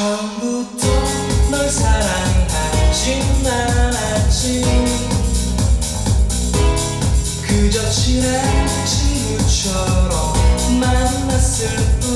처음부터 널 사랑하진 않았지. 그저 친한 친구처럼 만났을 뿐.